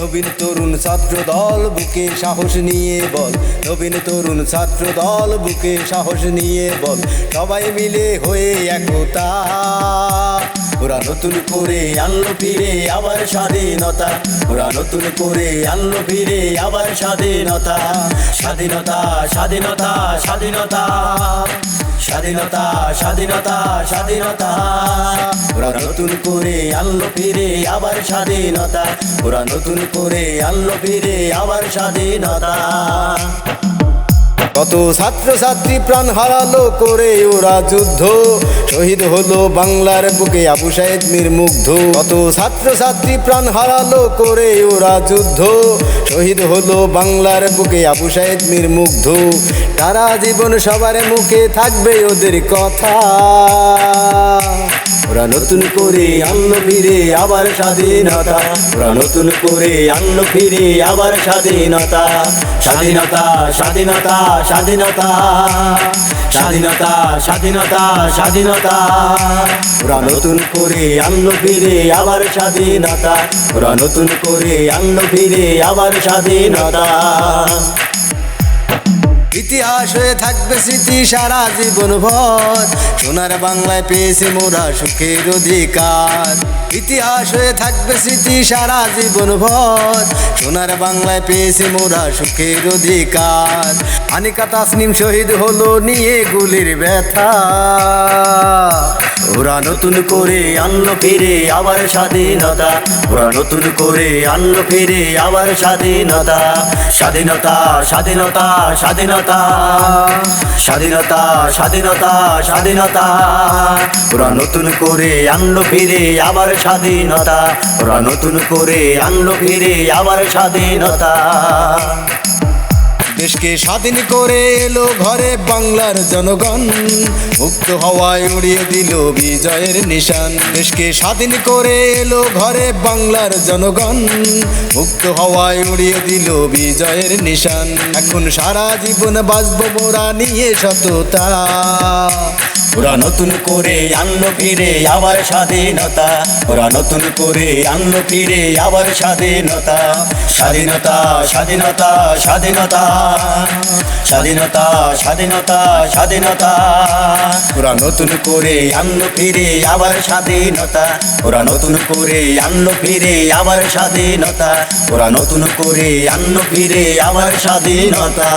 নবীন তরুণ ছাত্র দল, বুকে সাহস নিয়ে বল। নবীন তরুণ ছাত্র দল, বুকে সাহস নিয়ে বল। সবাই মিলে হয়ে একতা। ওরা নতুন করে আনলো ফিরে আবার স্বাধীনতা। ওরা নতুন করে আনলো ফিরে আবার স্বাধীনতা। স্বাধীনতা স্বাধীনতা স্বাধীনতা। স্বাধীনতা স্বাধীনতা স্বাধীনতা। ওরা নতুন করে আল্লো ফিরে, আবার স্বাধীনতা। ওরা নতুন করে আল্লো ফিরে, আবার স্বাধীনতা। কত ছাত্র ছাত্রী প্রাণ হারালো করে ওরা যুদ্ধ। শহীদ হলো বাংলার বুকে আবু সাহেদ মীর মুগ্ধ। কত ছাত্র ছাত্রী প্রাণ হারালো করে ওরা যুদ্ধ। শহীদ হলো বাংলার বুকে আবু সাহেদ মীর মুগ্ধ। তারা জীবন সবার মুখে থাকবে ওদের কথা। ওরা নতুন করে আনলো ফিরে আবার স্বাধীনতা। ওরা নতুন করে আনলো ফিরে আবার স্বাধীনতা। স্বাধীনতা স্বাধীনতা স্বাধীনতা। স্বাধীনতা স্বাধীনতা স্বাধীনতা। ওরা নতুন করে আনলো ফিরে আবার স্বাধীনতা। ওরা নতুন করে আনলো ফিরে আবার স্বাধীনতা। ইতিহাস হয়ে থাকবে স্মৃতি সারা জীবন ভর। সোনার বাংলায় পেয়েছে মোরা সুখের অধিকার। ইতিহাস হয়ে থাকবে স্মৃতি সারা জীবন ভর। সোনার বাংলায় পেয়েছে মোরা সুখের অধিকার। আনিকা তাসনিম শহীদ হলো নিয়ে গুলির ব্যথা। ওরা নতুন করে আনলো ফিরে আবার স্বাধীনতা। ওরা নতুন করে আনলো ফিরে আবার স্বাধীনতা। স্বাধীনতা স্বাধীনতা স্বাধীনতা। স্বাধীনতা স্বাধীনতা স্বাধীনতা। ওরা নতুন করে আনলো ফিরে আবার স্বাধীনতা। ওরা নতুন করে আনলো ফিরে আবার স্বাধীনতা। দেশকে স্বাধীন করে এলো ঘরে বাংলার জনগণ। মুক্ত হওয়ায় উড়িয়ে দিল বিজয়ের নিশান। দেশকে স্বাধীন করে এলো ঘরে বাংলার জনগণ। মুক্ত হওয়ায় উড়িয়ে দিল বিজয়ের নিশান। এখন সারা জীবন বাঁচবো মোরা নিয়ে সততা। ওরা নতুন করে আনলো ফিরে আবার স্বাধীনতা। ওরা নতুন করে আনলো ফিরে আবার স্বাধীনতা। স্বাধীনতা স্বাধীনতা স্বাধীনতা। স্বাধীনতা স্বাধীনতা স্বাধীনতা। ওরা নতুন করে আনলো ফিরে, আবার স্বাধীনতা। ওরা নতুন করে আনলো ফিরে, আবার স্বাধীনতা। ওরা নতুন করে আনলো ফিরে, আবার স্বাধীনতা।